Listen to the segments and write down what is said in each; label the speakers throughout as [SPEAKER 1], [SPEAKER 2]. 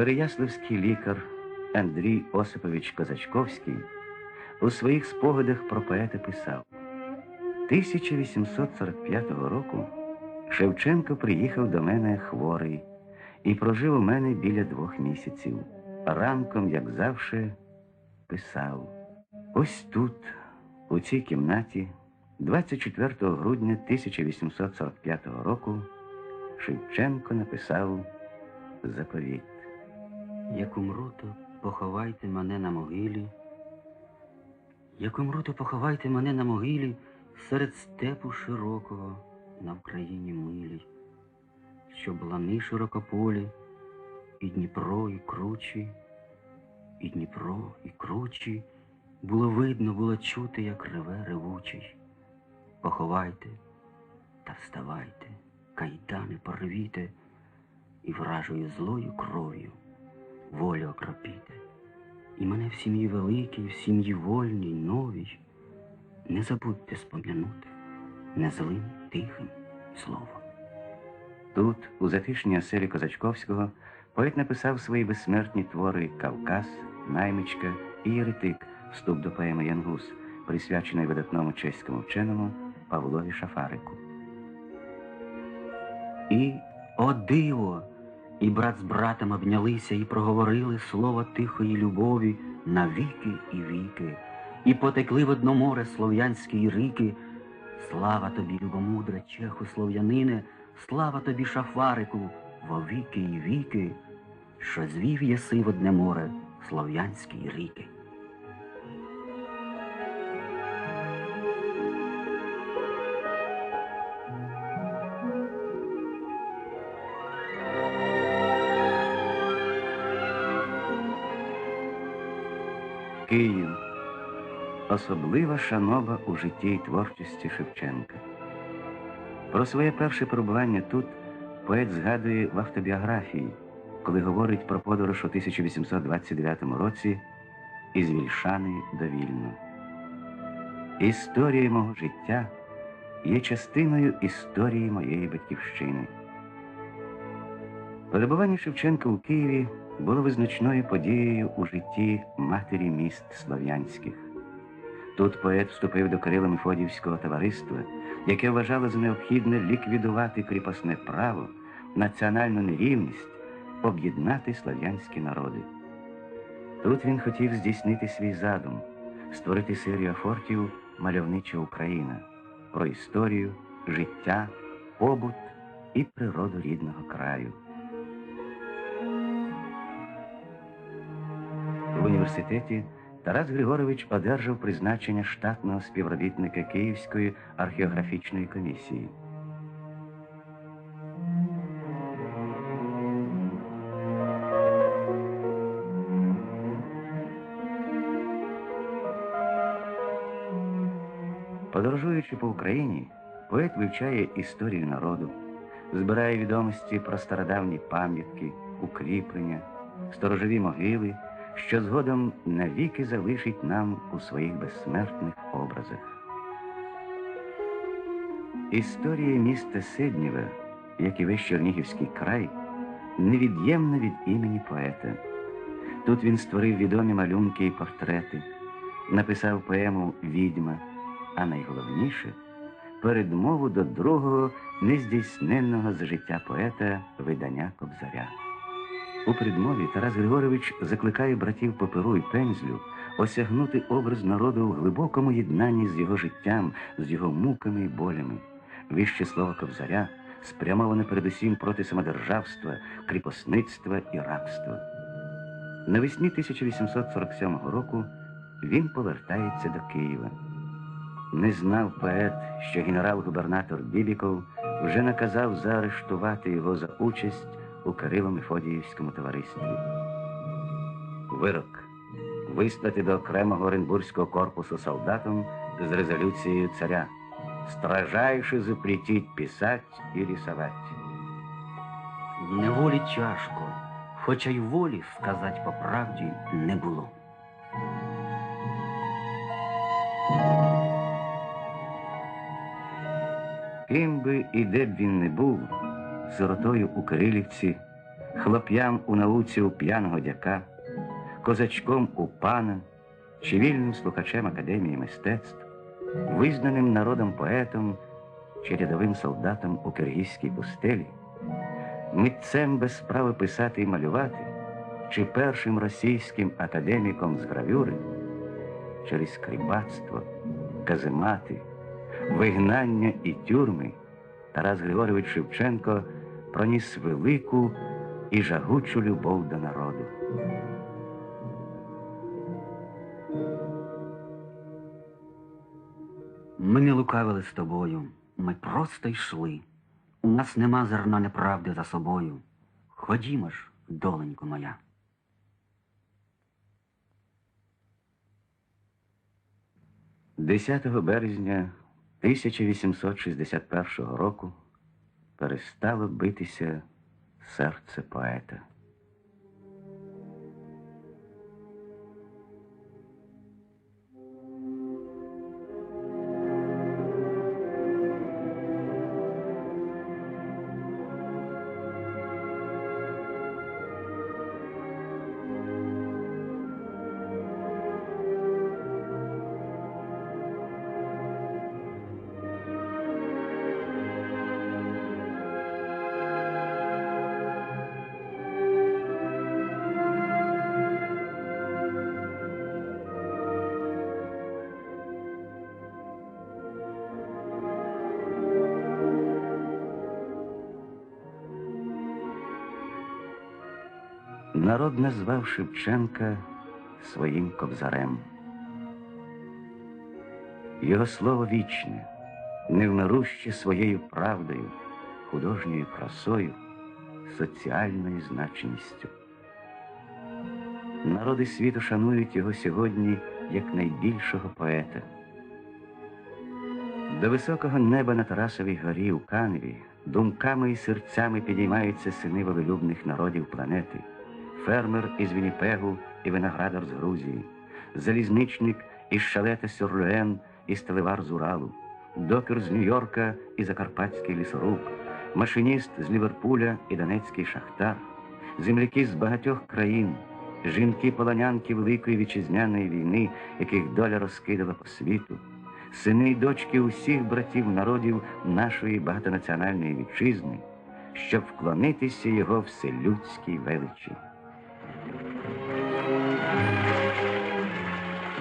[SPEAKER 1] Переяславський лікар Андрій Осипович Козачковський у своїх спогадах про поета писав 1845 року Шевченко приїхав до мене хворий і прожив у мене біля двох місяців. Ранком, як завше, писав. Ось тут, у цій кімнаті, 24 грудня 1845 року, Шевченко написав заповіт.
[SPEAKER 2] Як умру, то поховайте мене на могилі. Як умру, то поховайте мене на могилі серед степу широкого на Вкраїні милій, щоб лани широкополі, і Дніпро, і кручі, і Дніпро, і кручі, було видно, було чути, як реве ревучий. Поховайте та вставайте, кайдани порвіте, і вражою злою кров'ю волю окропіте. І мене в сім'ї великій, в сім'ї вольній, новій, не забудьте спом'янути незлим, тихим словом.
[SPEAKER 1] Тут, у затишній оселі Козачковського, поет написав свої безсмертні твори Кавказ, Наймичка і Єретик, вступ до поеми Янгус, присвячений видатному чеському вченому Павлові Шафарику.
[SPEAKER 2] І, о диво! І брат з братом обнялися і проговорили слово тихої любові на віки і віки, і потекли в одно море слов'янські ріки. Слава тобі, любомудре, чеху слов'янине, слава тобі, шафарику, во віки і віки, що звів єси в одне море слов'янські ріки.
[SPEAKER 1] Київ особлива шанова у житті й творчості Шевченка. Про своє перше перебування тут поет згадує в автобіографії, коли говорить про подорож у 1829 році із Вільшани до Вільну. Історія мого життя є частиною історії моєї батьківщини. Перебування Шевченка у Києві було визначною подією у житті матері міст слов'янських. Тут поет вступив до Кирила Мефодіївського товариства, яке вважало за необхідне ліквідувати кріпосне право, національну нерівність, об'єднати слов'янські народи. Тут він хотів здійснити свій задум, створити серію афортів Мальовнича Україна про історію, життя, побут і природу рідного краю. В університеті Тарас Григорович одержав призначення штатного співробітника Київської археографічної комісії. Подорожуючи по Україні, поет вивчає історію народу, збирає відомості про стародавні пам'ятки, укріплення, сторожові могили що згодом навіки залишить нам у своїх безсмертних образах. Історія міста Сиднєва, як і весь Чернігівський край, невід'ємна від імені поета. Тут він створив відомі малюнки і портрети, написав поему Відьма, а найголовніше передмову до другого нездійсненного з життя поета видання Кобзаря. У предмові Тарас Григорович закликає братів Паперу і Пензлю осягнути образ народу в глибокому єднанні з його життям, з його муками і болями. Віще слово Кобзаря спрямоване передусім проти самодержавства, кріпосництва і рабства. Навесні 1847 року він повертається до Києва. Не знав поет, що генерал-губернатор Бібіков вже наказав заарештувати його за участь у Кирило-Мефодіївському товаристві. Вирок вислати до окремого Оренбурзького корпусу солдатам з резолюцією царя, стражайше запретить писать і рисовать.
[SPEAKER 2] Неволі тяжко, хоча й волі сказать по правді не було.
[SPEAKER 1] Ким би і де б він не був, сиротою у Кирилівці, хлоп'ям у науці у п'яного дяка, козачком у пана чи вільним слухачем Академії мистецтв, визнаним народом поетом чи рядовим солдатом у киргизькій пустелі, митцем без права писати і малювати, чи першим російським академіком з гравюри, через крибацтво, каземати, вигнання і тюрми Тарас Григорович Шевченко проніс велику і жагучу любов до народу.
[SPEAKER 2] Ми не лукавили з тобою, ми просто йшли. У нас нема зерна неправди за собою. Ходімо ж, доленько моя.
[SPEAKER 1] — 10 березня 1861 року перестало битися серце поета. Народ назвав Шевченка своїм кобзарем. Його слово вічне, невмируще своєю правдою, художньою красою, соціальною значністю. Народи світу шанують його сьогодні як найбільшого поета. До високого неба на Тарасовій горі у Каневі думками і серцями підіймаються сини волелюбних народів планети фермер із Вінніпегу і виноградар з Грузії, залізничник із шалета Сюрлюен і стелевар з Уралу, докер з Нью-Йорка і Закарпатський лісоруб, машиніст з Ліверпуля і Донецький шахтар, земляки з багатьох країн, жінки-полонянки Великої вітчизняної війни, яких доля розкидала по світу, сини й дочки усіх братів народів нашої багатонаціональної вітчизни, щоб вклонитися його вселюдській величі.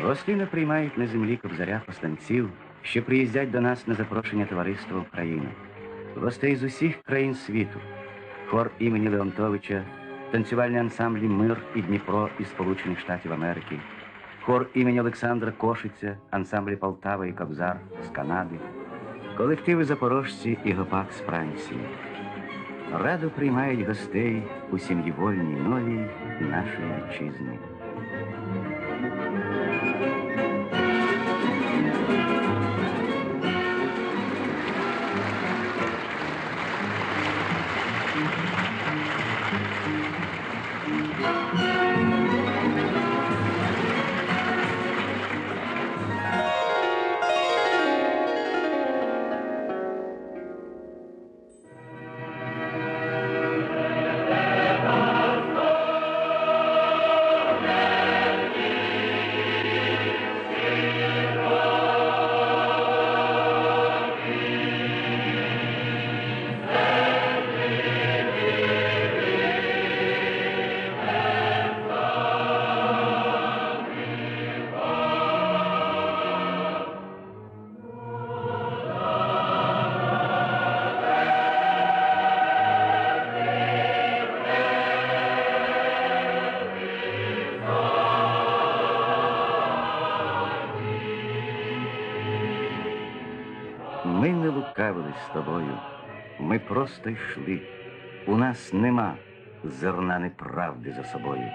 [SPEAKER 1] Гостину приймають на землі кобзаря посланців, що приїздять до нас на запрошення товариства України. Гостей з усіх країн світу, хор імені Леонтовича, танцювальні ансамблі Мир і Дніпро із Сполучених Штатів Америки, хор імені Олександра Кошиця, ансамблі Полтава і Кобзар з Канади, колективи Запорожці і Гопак з Франції. Радо приймають гостей у сім'ї вольній новій нашої вітчизни. Ми не лукавили з тобою, ми просто йшли. У нас нема зерна неправди за собою.